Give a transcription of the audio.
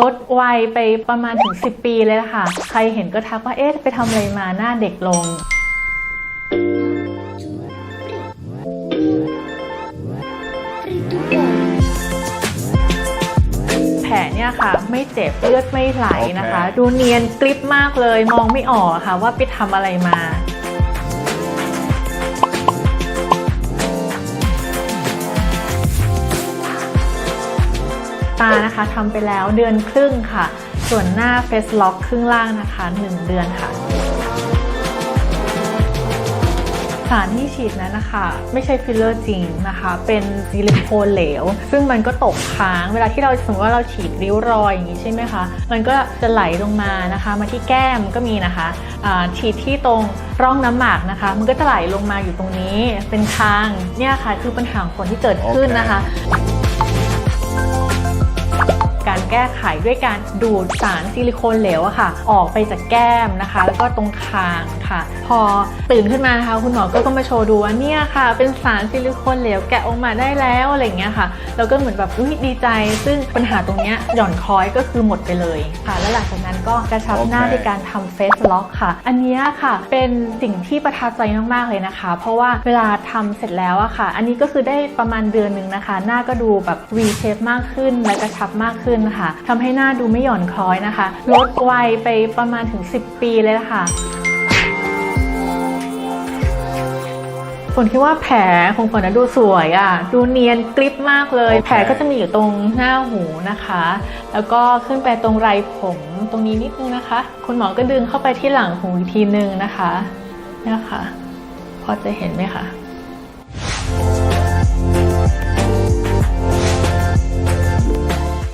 ลดวัยไปประมาณถึง 10 ปีเลยล่ะค่ะ ใครเห็นก็ทักว่าเอ๊ะไปทำอะไรมาหน้าเด็กลง แผลเนี่ยค่ะ ไม่เจ็บเลือดไม่ไหลนะคะโอเคดูเนียนกริบมากเลย มองไม่ออกอะค่ะว่าไปทำอะไรมา ตานะคะทำไปแล้วเดือนครึ่งค่ะ ส่วนหน้าเฟสล็อกครึ่งล่างนะคะ 1 เดือนค่ะ สารที่ฉีดนั้นนะคะ ไม่ใช่ฟิลเลอร์จริงนะคะ เป็นซิลิโคนเหลว ซึ่งมันก็ตกค้าง เวลาที่เราสมมติว่าเราฉีดริ้วรอยอย่างนี้ใช่ไหมคะ มันก็จะไหลลงมานะคะ มาที่แก้มก็มีนะคะฉีดที่ตรงร่องน้ำหมากนะคะ มันก็จะไหลลงมาอยู่ตรงนี้ เป็นทาง เนี่ยค่ะ คือปัญหาของคนที่เกิดขึ้นนะคะ การแก้ไขด้วยการดูดสารซิลิโคนเหลวอะค่ะ ออกไปจากแก้มนะคะ แล้วก็ตรงคางค่ะ พอตื่นขึ้นมานะคะคุณหมอก็ก็มาโชว์ดูว่าเนี่ยค่ะ เป็นสารซิลิโคนเหลวแกะออกมาได้แล้วอะไรเงี้ยค่ะแล้วก็เหมือนแบบอุ้ยดีใจ ซึ่งปัญหาตรงเนี้ยหย่อนคล้อยก็คือหมดไปเลยค่ะ แล้วหลังจากนั้นก็กระชับหน้าโอเคด้วยการทำเฟสล็อกค่ะ อันนี้ค่ะเป็นสิ่งที่ประทับใจมากๆเลยนะคะ เพราะว่าเวลาทำเสร็จแล้วอะค่ะ อันนี้ก็คือได้ประมาณเดือนหนึ่งนะคะ หน้าก็ดูแบบ V shape มากขึ้นและกระชับมากขึ้นค่ะทำให้หน้าดูไม่หย่อนคล้อยนะคะ ลดวัยไปประมาณถึง 10 ปีเลยละค่ะฝนคิดว่าแผลของฝนนะดูสวยอะ่ะ ดูเนียนกริบมากเลยโอเคแผลก็จะมีอยู่ตรงหน้าหูนะคะ แล้วก็ขึ้นไปตรงไรผมตรงนี้นิดนึงนะคะ คุณหมอก็ดึงเข้าไปที่หลังหูอีกทีนึงนะคะเนี่ยค่ะ พอจะเห็นไหมคะ